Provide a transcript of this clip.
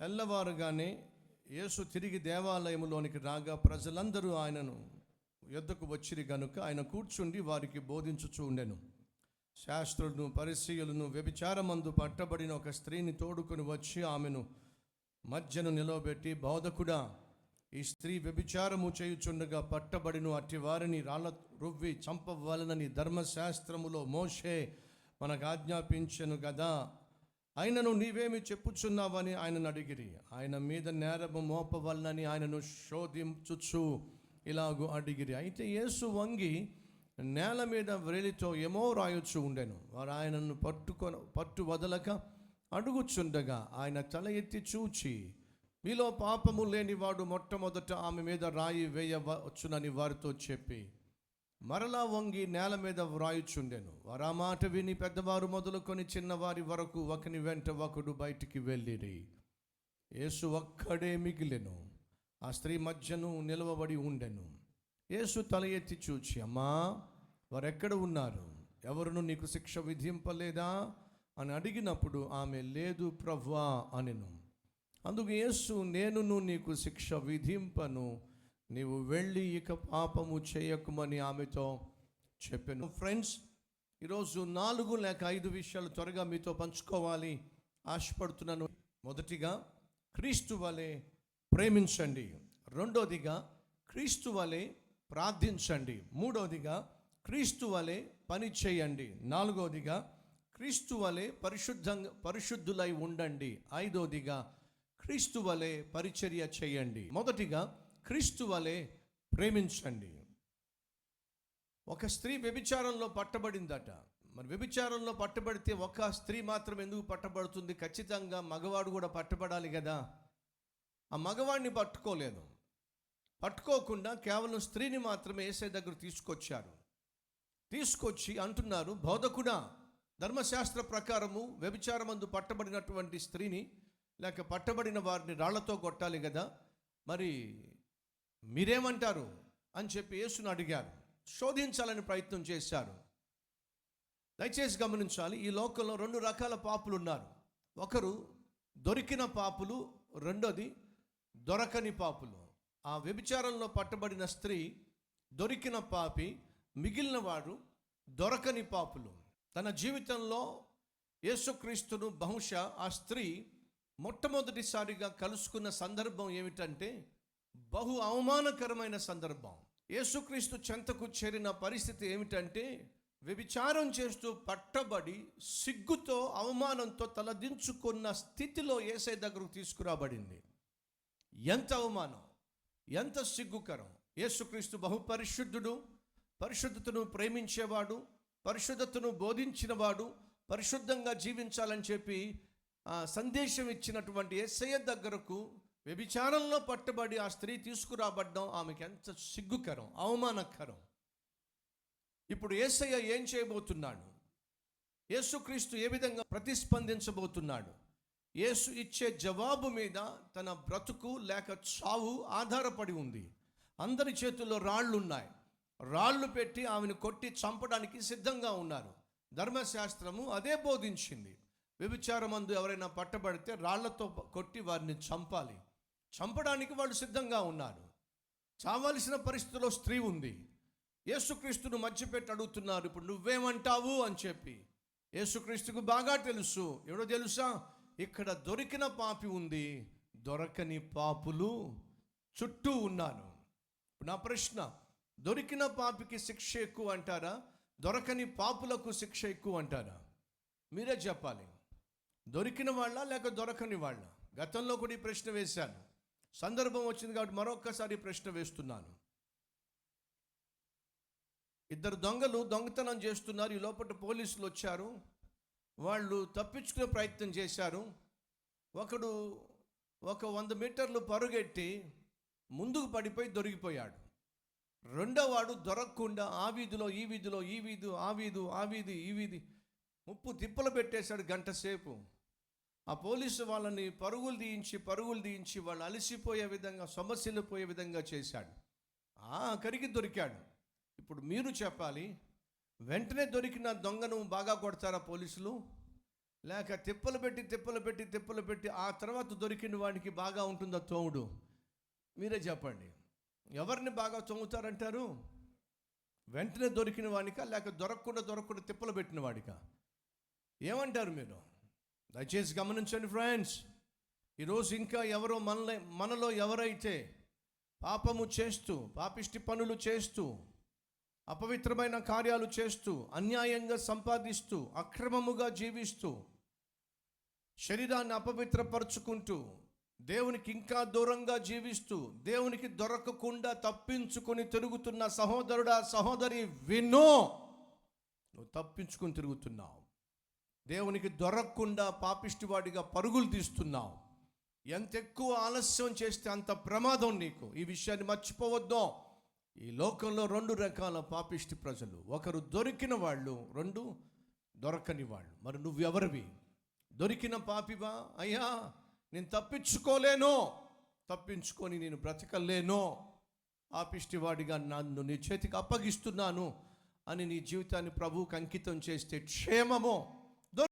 తెల్లవారుగానే యేసు తిరిగి దేవాలయములోనికి రాగా ప్రజలందరూ ఆయనను యుద్ధకు వచ్చిరి గనుక ఆయన కూర్చుండి వారికి బోధించుచూ ఉండెను. శాస్త్రులను పరిశీయులను వ్యభిచారమందు పట్టబడిన ఒక స్త్రీని తోడుకొని వచ్చి ఆమెను మధ్యను నిలవబెట్టి బోధకుడా ఈ స్త్రీ వ్యభిచారము చేయుచుండగా పట్టబడిను అట్టి వారిని రాళ్ళ రువ్వి చంపవలనని ధర్మశాస్త్రములో మోషే మనకు ఆజ్ఞాపించెను కదా ఆయనను నీవేమి చెప్పుచున్నావని ఆయనను అడిగిరి. ఆయన మీద నేరము మోపవల్లని ఆయనను శోధించుచు ఇలాగు అడిగిరి. అయితే యేసు వంగి నేల మీద వ్రేలితో ఏమో రాయొచ్చు ఉండెను. వారు ఆయనను పట్టుకొన పట్టు వదలక అడుగుచుండగా ఆయన తల ఎత్తి చూచి మీలో పాపము లేనివాడు మొట్టమొదట ఆమె మీద రాయి వేయవచ్చునని వారితో చెప్పి మరలా వంగి నేల మీద వ్రాయుచుండెను. వారు ఆ మాట విని పెద్దవారు మొదలుకొని చిన్నవారి వరకు ఒకని వెంట ఒకడు బయటికి వెళ్ళిరి. యేసు ఒక్కడే మిగిలెను. ఆ స్త్రీ మధ్యను నిలవబడి ఉండెను. యేసు తల ఎత్తి చూచి అమ్మా వారెక్కడ ఉన్నారు? ఎవరును నీకు శిక్ష విధింపలేదా? అని అడిగినప్పుడు ఆమె లేదు ప్రవ్వా అనెను. అందుకు యేసు నేనును నీకు శిక్ష విధింపను. నీవు వెళ్ళి ఇక పాపము చేయకుమని ఆమెతో చెప్పాను. ఫ్రెండ్స్ ఈరోజు నాలుగు లేక ఐదు విషయాలు త్వరగా మీతో పంచుకోవాలి. ఆశపడుతున్నాను. మొదటిగా క్రీస్తు వలె ప్రేమించండి. రెండోదిగా క్రీస్తు వలె ప్రార్థించండి. మూడోదిగా క్రీస్తు వలె పని చేయండి. నాలుగోదిగా క్రీస్తు వలె పరిశుద్ధంగా పరిశుద్ధులై ఉండండి. ఐదోదిగా క్రీస్తు వలె పరిచర్య చేయండి. మొదటిగా క్రీస్తు వలె ప్రేమించండి. ఒక స్త్రీ వ్యభిచారంలో పట్టబడిందట. మరి వ్యభిచారంలో పట్టబడితే ఒక స్త్రీ మాత్రం ఎందుకు పట్టబడుతుంది? ఖచ్చితంగా మగవాడు కూడా పట్టబడాలి కదా. ఆ మగవాడిని పట్టుకోలేదు. పట్టుకోకుండా కేవలం స్త్రీని మాత్రమే ఏసై దగ్గర తీసుకొచ్చారు. తీసుకొచ్చి అంటున్నారు బోధకుడా ధర్మశాస్త్ర ప్రకారము వ్యభిచారమందు పట్టబడినటువంటి స్త్రీని లేక పట్టబడిన వారిని రాళ్ళతో కొట్టాలి కదా. మరి మీరేమంటారు? అని చెప్పి యేసును అడిగారు. శోధించాలని ప్రయత్నం చేశారు. దయచేసి గమనించాలి ఈ లోకంలో రెండు రకాల పాపులు ఉన్నారు ఒకరు దొరికిన పాపులు రెండోది దొరకని పాపులు. ఆ వ్యభిచారంలో పట్టబడిన స్త్రీ దొరికిన పాపి మిగిలిన వాడు దొరకని పాపులు. తన జీవితంలో యేసుక్రీస్తును బహుశా ఆ స్త్రీ మొట్టమొదటిసారిగా కలుసుకున్న సందర్భం ఏమిటంటే బహు అవమానకరమైన సందర్భం. యేసుక్రీస్తు చెంతకు చేరిన పరిస్థితి ఏమిటంటే వ్యభిచారం చేస్తూ పట్టబడి సిగ్గుతో అవమానంతో తలదించుకున్న స్థితిలో ఏసై దగ్గరకు తీసుకురాబడింది. ఎంత అవమానం ఎంత సిగ్గుకరం. యేసుక్రీస్తు బహుపరిశుద్ధుడు పరిశుద్ధతను ప్రేమించేవాడు పరిశుద్ధతను బోధించినవాడు పరిశుద్ధంగా జీవించాలని చెప్పి సందేశం ఇచ్చినటువంటి ఎస్ఐ దగ్గరకు వ్యభిచారంలో పట్టుబడి ఆ స్త్రీ తీసుకురాబడ్డం ఆమెకి ఎంత సిగ్గుకరం అవమానకరం. ఇప్పుడు ఏసయ్య ఏం చేయబోతున్నాడు? యేసుక్రీస్తు ఏ విధంగా ప్రతిస్పందించబోతున్నాడు? యేసు ఇచ్చే జవాబు మీద తన బ్రతుకు లేక చావు ఆధారపడి ఉంది. అందరి చేతుల్లో రాళ్ళు ఉన్నాయి రాళ్ళు పెట్టి ఆమెను కొట్టి చంపడానికి సిద్ధంగా ఉన్నారు. ధర్మశాస్త్రము అదే బోధించింది. వ్యభిచారమందు ఎవరైనా పట్టబడితే రాళ్ళతో కొట్టి వారిని చంపాలి. చంపడానికి వాళ్ళు సిద్ధంగా ఉన్నారు. చావాల్సిన పరిస్థితిలో స్త్రీ ఉంది. యేసుక్రీస్తును మధ్యపెట్టి అడుగుతున్నారు ఇప్పుడు నువ్వేమంటావు? అని చెప్పి. యేసుక్రీస్తుకు బాగా తెలుసు. ఎవడో తెలుసా? ఇక్కడ దొరికిన పాపి ఉంది దొరకని పాపులు చుట్టూ ఉన్నాను. ఇప్పుడు నా ప్రశ్న దొరికిన పాపికి శిక్ష ఎక్కువ అంటారా? దొరకని పాపులకు శిక్ష ఎక్కువ అంటారా? మీరే చెప్పాలి. దొరికిన వాళ్ళ లేక దొరకని వాళ్ళ? గతంలో కూడా ఈ ప్రశ్న వేశాను. సందర్భం వచ్చింది కాబట్టి మరొక్కసారి ప్రశ్న వేస్తున్నాను. ఇద్దరు దొంగలు దొంగతనం చేస్తున్నారు. ఈ లోపల పోలీసులు వచ్చారు. వాళ్ళు తప్పించుకునే ప్రయత్నం చేశారు. ఒకడు ఒక వంద మీటర్లు పరుగెట్టి ముందుకు పడిపోయి దొరికిపోయాడు. రెండోవాడు దొరకకుండా ఆ వీధిలో ఈ వీధిలో ఈ వీధి ఆ వీధి ఆ వీధి ఈ వీధి ముప్పు తిప్పలు పెట్టేశాడు గంట సేపు. ఆ పోలీసు వాళ్ళని పరుగులు తీయించి పరుగులు తీయించి వాళ్ళు అలసిపోయే విధంగా సమస్యలు పోయే విధంగా చేశాడు. ఆఖరికి దొరికాడు. ఇప్పుడు మీరు చెప్పాలి వెంటనే దొరికిన దొంగను బాగా కొడతారా పోలీసులు? లేక తిప్పలు పెట్టి తిప్పలు పెట్టి తిప్పలు పెట్టి ఆ తర్వాత దొరికిన వాడికి బాగా ఉంటుందా తోముడు? మీరే చెప్పండి. ఎవరిని బాగా తోముతారంటారు? వెంటనే దొరికిన వాడికా లేక దొరకకుండా దొరకకుండా తిప్పలు పెట్టిన వాడికా? ఏమంటారు మీరు? దయచేసి గమనించండి ఫ్రెండ్స్ ఈరోజు ఇంకా ఎవరో మనలో మనలో ఎవరైతే పాపము చేస్తూ పాపిష్టి పనులు చేస్తూ అపవిత్రమైన కార్యాలు చేస్తూ అన్యాయంగా సంపాదిస్తూ అక్రమముగా జీవిస్తూ శరీరాన్ని అపవిత్రపరుచుకుంటూ దేవునికి ఇంకా దూరంగా జీవిస్తూ దేవునికి దొరకకుండా తప్పించుకొని తిరుగుతున్న సహోదరుడా సహోదరి వినో నువ్వు తప్పించుకొని తిరుగుతున్నావు. దేవునికి దొరకకుండా పాపిష్టివాడిగా పరుగులు తీస్తున్నావు. ఎంత ఎక్కువ ఆలస్యం చేస్తే అంత ప్రమాదం నీకు. ఈ విషయాన్ని మర్చిపోవద్దు. ఈ లోకంలో రెండు రకాల పాపిష్టి ప్రజలు. ఒకరు దొరికిన వాళ్ళు రెండు దొరకని వాళ్ళు. మరి నువ్వెవరివి? దొరికిన పాపివా? అయ్యా నేను తప్పించుకోలేను. తప్పించుకొని నేను బ్రతకలేను. పాపిష్టివాడిగా నన్ను నీ చేతికి అప్పగిస్తున్నాను అని నీ జీవితాన్ని ప్రభువుకి అంకితం చేస్తే క్షేమము.